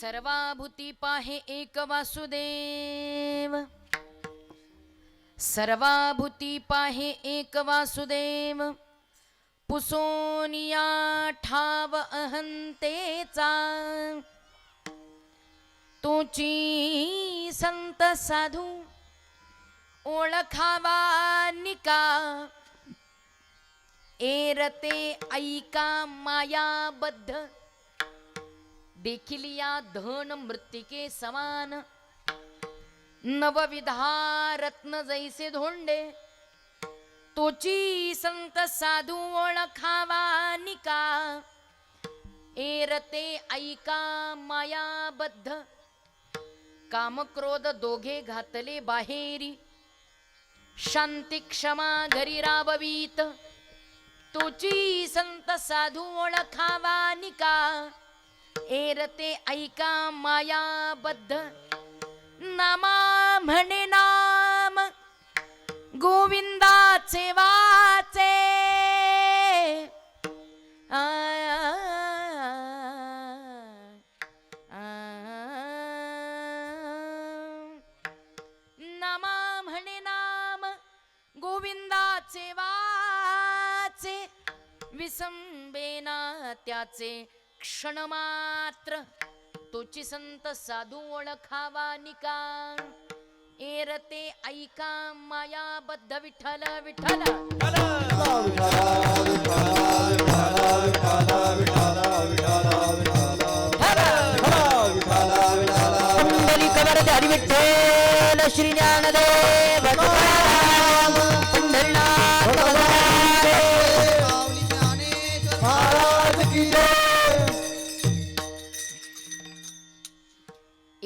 सर्वाभूती पाहे एक वासुदेव. सर्वाभूती पाहे एक वासुदेव. पुसोनिया ठाव अहंतेचा. तुची संत साधू ओळखावा निका. एरते ऐका मायाबद्ध. देखील या धन मृत्तिके समान। नवविधा रत्न जैसे धोंडे तोची संत साधू ओळखावा निका। एरते ऐका मायाबद्ध कामक्रोध दोघे घातले बाहेरी। शांती क्षमा घरी राबवीत तोची संत साधू ओळखावा निका। एरते ऐका मायाबद्ध नामा म्हणे नाम गोविंदाचे वाचे आ, नामा म्हणे नाम गोविंदाचे वाचे विसंबेना त्याचे क्षण मात्र तोची संत साधू ओळखावा निका एरते ऐका मायाबद्ध विठ्ठल विठ्ठल कुंडली विठ्ठल श्री ज्ञानदेव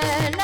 பல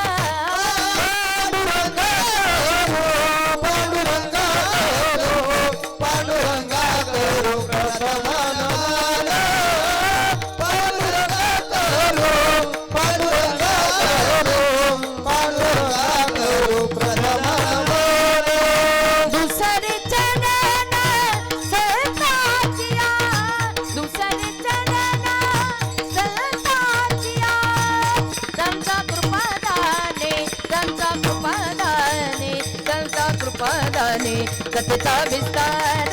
कृपादाने कथेचा विस्तार.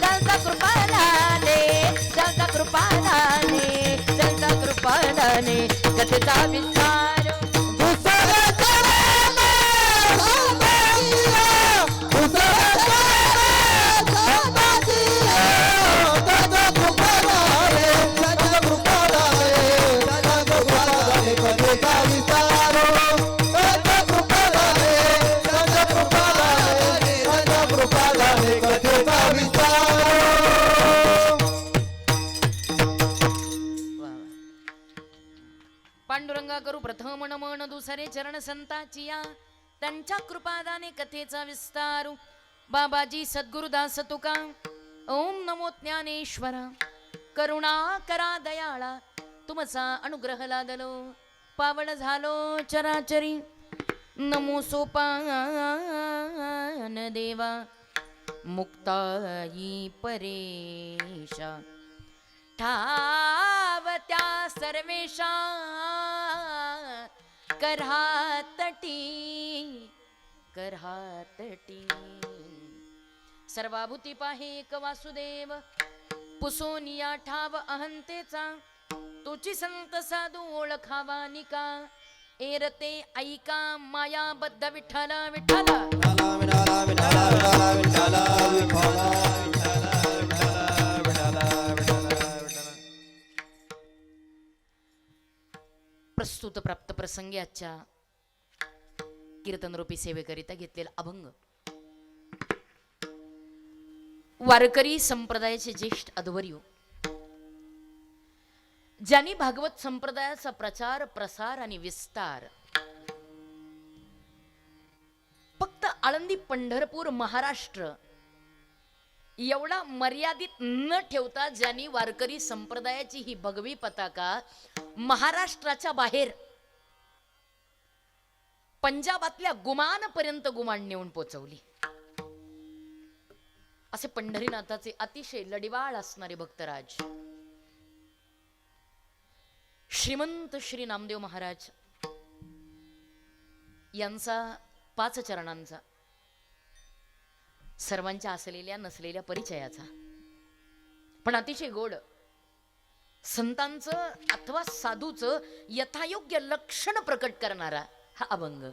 त्यांचा कृपादाने त्यांचा कृपादाने त्यांचा कृपादाने कथेचा विस्तार. नमन संताची या त्यांच्या कृपादाने कथेचा विस्तार. बाबाजी सद्गुरुदास तुका ओम नमो ज्ञानेश्वरा. करुणा करा दयाळा तुमचा अनुग्रह लादलो. पावड झालो चराचरी नमो सोपान देवा. मुक्ताई परेशा. ठावत्या सर्वेशा. करहातटी करहातटी सर्वाभूती पाहे एक वासुदेव पुसोनिया ठाव अहंतेचा तुची संत साधू ओळखावा निका एरते ऐका मायाबद्ध विठ्ठला विठ्ठला प्रस्तुत प्राप्त प्रसंगी आजच्या कीर्तनरूपी सेवेकरिता घेतलेला अभंग. वारकरी संप्रदायाचे ज्येष्ठ अध्वर्यू ज्यांनी भागवत संप्रदायाचा प्रचार प्रसार आणि विस्तार फक्त आळंदी पंढरपूर महाराष्ट्र एवढा मर्यादित न ठेवता ज्यांनी वारकरी संप्रदायाची ही भगवी पताका महाराष्ट्राच्या बाहेर पंजाबातल्या गुमानपर्यंत गुमान नेऊन पोचवली. असे पंढरीनाथाचे अतिशय लढिवाळ असणारे भक्तराज श्रीमंत श्री नामदेव महाराज यांचा पाच चरणांचा सर्वांच्या असलेल्या नसलेल्या परिचयाचा. पण अतिशय गोड. संतांचं अथवा साधूचं यथायोग्य लक्षण प्रकट करणारा हा अभंग.